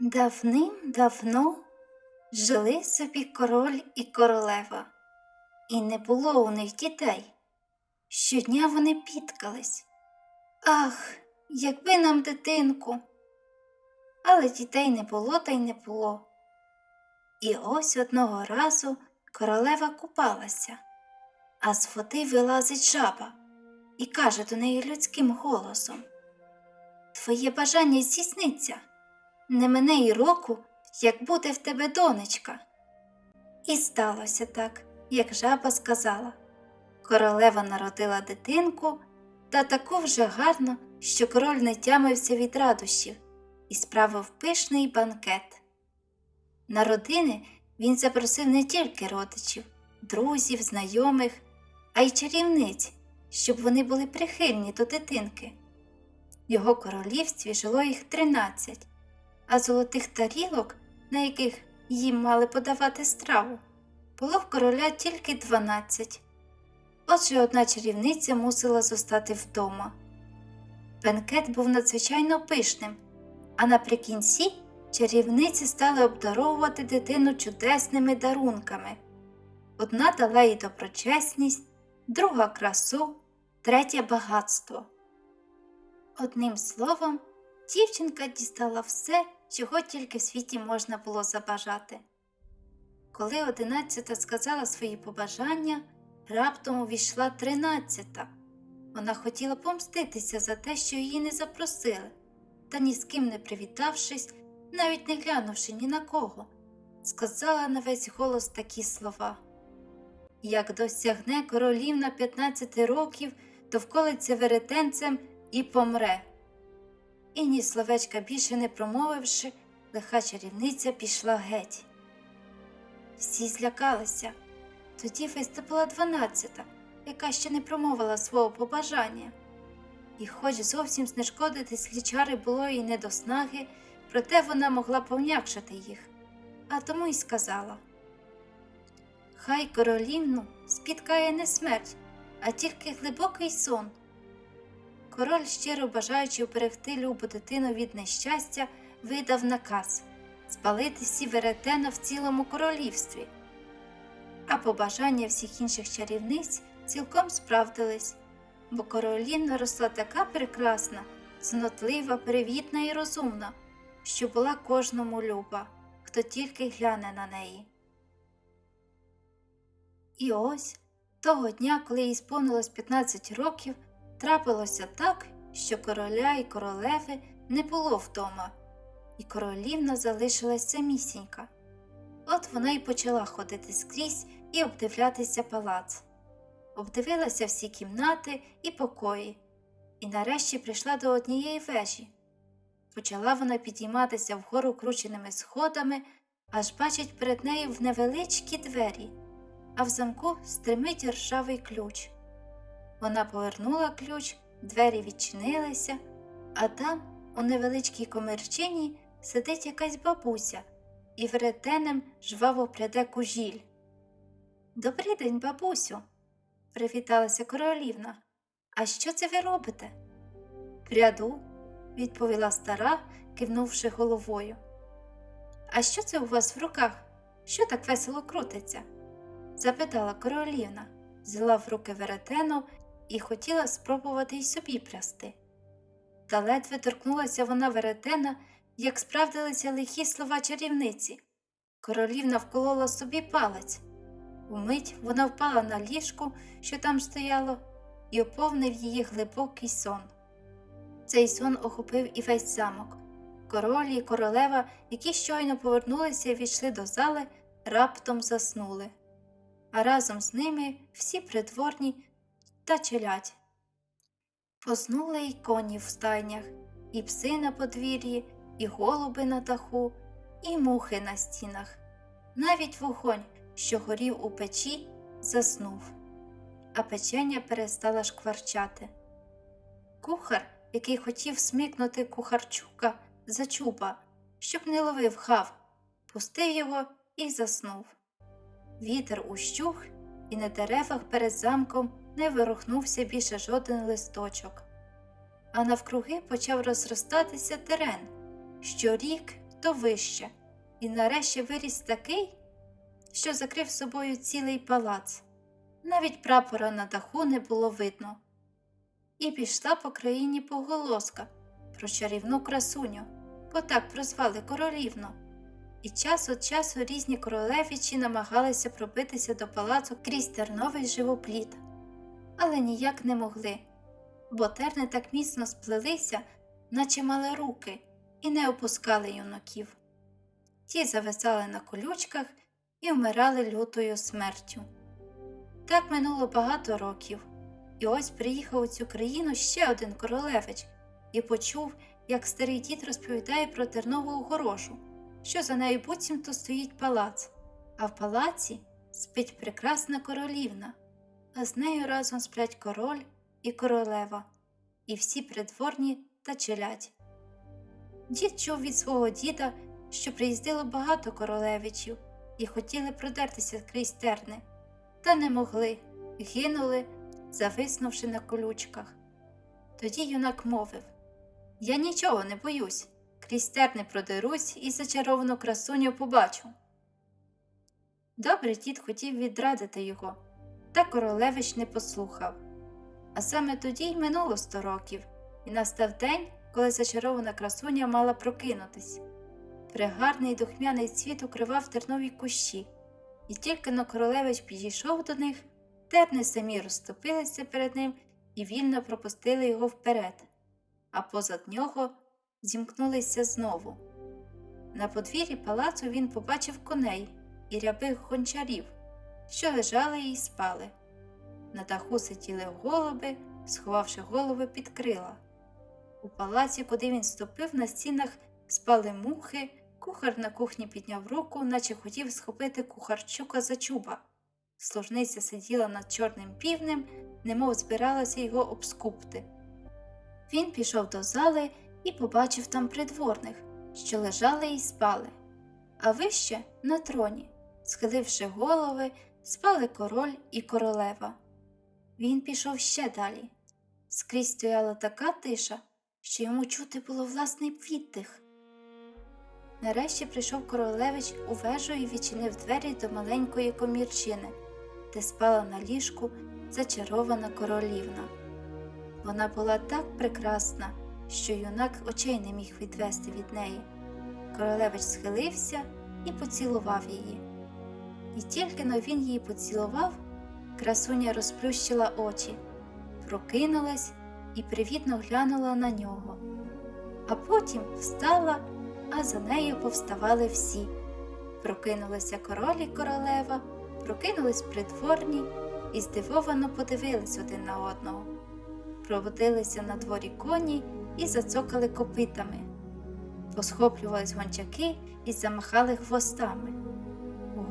Давним-давно жили собі король і королева, і не було у них дітей. Щодня вони підкались. Ах, якби нам дитинку. Але дітей не було та й не було. І ось одного разу королева купалася, а з води вилазить жаба і каже до неї людським голосом: Твоє бажання здійсниться, не мине й року, як буде в тебе донечка. І сталося так, як жаба сказала. Королева народила дитинку та таку вже гарну, що король не тямився від радощів і справив пишний банкет. На родини він запросив не тільки родичів, друзів, знайомих, а й чарівниць, щоб вони були прихильні до дитинки. В його королівстві жило їх тринадцять, а золотих тарілок, на яких їм мали подавати страву, було в короля тільки дванадцять. Отже, одна чарівниця мусила зостати вдома. Бенкет був надзвичайно пишним, а наприкінці чарівниці стали обдаровувати дитину чудесними дарунками. Одна дала їй доброчесність, друга красу, третя багатство. Одним словом, дівчинка дістала все, чого тільки в світі можна було забажати. Коли одинадцята сказала свої побажання, раптом увійшла тринадцята. Вона хотіла помститися за те, що її не запросили, та ні з ким не привітавшись, навіть не глянувши ні на кого, сказала на весь голос такі слова. Як досягне королівна 15 років, то вколиться веретенцем і помре. І ні словечка більше не промовивши, лиха чарівниця пішла геть. Всі злякалися. Тоді виступила дванадцята, яка ще не промовила свого побажання. І хоч зовсім знешкодити слічари було їй не до снаги, проте вона могла пом'якшити їх, а тому й сказала Хай королівну спіткає не смерть, а тільки глибокий сон. Король, щиро бажаючи вберегти любу дитину від нещастя, видав наказ спалити всі веретена в цілому королівстві. А побажання всіх інших чарівниць цілком справдились, бо королівна росла така прекрасна, цнотлива, привітна і розумна, що була кожному люба, хто тільки гляне на неї. І ось того дня, коли їй сповнилось 15 років, трапилося так, що короля і королеви не було вдома, і королівна залишилась самісінька. От вона й почала ходити скрізь і обдивлятися палац. Обдивилася всі кімнати і покої, і нарешті прийшла до однієї вежі. Почала вона підійматися вгору крученими сходами, аж бачить перед нею в невеличкі двері, а в замку стримить ржавий ключ. Вона повернула ключ, двері відчинилися, а там, у невеличкій комірчині, сидить якась бабуся і веретенем жваво пряде кужіль. Добрий день, бабусю, привіталася королівна. А що це ви робите? Пряду, відповіла стара, кивнувши головою. А що це у вас в руках? Що так весело крутиться? запитала королівна, взяла в руки веретено і хотіла спробувати й собі прясти. Та ледве торкнулася вона веретена, як справдилися лихі слова чарівниці. Королівна вколола собі палець. Умить вона впала на ліжку, що там стояло, і оповнив її глибокий сон. Цей сон охопив і весь замок. Король і королева, які щойно повернулися і війшли до зали, раптом заснули, а разом з ними всі придворні та челядь. Поснули й коні в стайнях, і пси на подвір'ї, і голуби на даху, і мухи на стінах. Навіть вогонь, що горів у печі, заснув, а печення перестала шкварчати. Кухар, який хотів смикнути кухарчука за чуба, щоб не ловив хав, пустив його і заснув. Вітер ущух, і на деревах перед замком не ворухнувся більше жоден листочок, а навкруги почав розростатися терен. Щорік то вище, і нарешті виріс такий, що закрив собою цілий палац. Навіть прапора на даху не було видно. І пішла по країні поголоска про чарівну красуню, бо так прозвали королівну. І час від часу різні королевичі намагалися пробитися до палацу крізь терновий живопліт, але ніяк не могли, бо терни так міцно сплелися, наче мали руки, і не опускали юнаків. Ті зависали на колючках і вмирали лютою смертю. Так минуло багато років, і ось приїхав у цю країну ще один королевич і почув, як старий дід розповідає про тернову огорошу, що за нею буцімто стоїть палац, а в палаці спить прекрасна королівна, а з нею разом сплять король і королева, і всі придворні та челядь. Дід чув від свого діда, що приїздило багато королевичів і хотіли продертися крізь терни, та не могли, гинули, зависнувши на колючках. Тоді юнак мовив Я нічого не боюсь, крізь терни продерусь і зачаровану красуню побачу. Добре дід хотів відрадити його, та королевич не послухав. А саме тоді й минуло сто років, і настав день, коли зачарована красуня мала прокинутись. Пригарний духмяний цвіт укривав тернові кущі, і тільки но королевич підійшов до них, терни самі розступилися перед ним і вільно пропустили його вперед, а позад нього зімкнулися знову. На подвір'ї палацу він побачив коней і рябих гончарів, що лежали і спали. На даху сиділи голуби, сховавши голови під крила. У палаці, куди він ступив, на стінах спали мухи, кухар на кухні підняв руку, наче хотів схопити кухарчука за чуба. Служниця сиділа над чорним півнем, немов збиралася його обскупти. Він пішов до зали і побачив там придворних, що лежали і спали, а вище на троні, схиливши голови, спали король і королева. Він пішов ще далі. Скрізь стояла така тиша, що йому чути було власний віддих. Нарешті прийшов королевич у вежу і відчинив двері до маленької комірчини, де спала на ліжку зачарована королівна. Вона була так прекрасна, що юнак очей не міг відвести від неї. Королевич схилився і поцілував її. І тільки но він її поцілував, красуня розплющила очі, прокинулась і привітно глянула на нього. А потім встала, а за нею повставали всі. Прокинулися король і королева, прокинулись придворні і здивовано подивились один на одного. Проводилися на дворі коні і зацокали копитами, посхоплювались гончаки і замахали хвостами.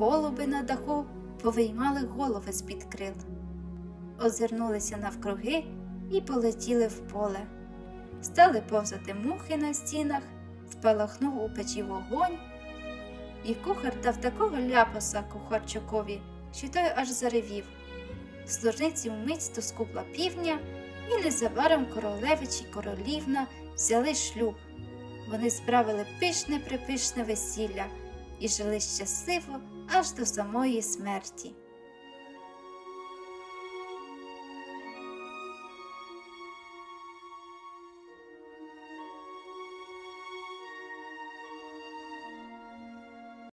Голуби на даху повиймали голови з-під крил, озирнулися навкруги і полетіли в поле. Стали повзати мухи на стінах, спалахнув у печі вогонь, і кухар дав такого ляпаса кухарчукові, що той аж заревів. Служниці вмить доскупла півня, і незабаром королевич і королівна взяли шлюб. Вони справили пишне припишне весілля і жили щасливо аж до самої смерті.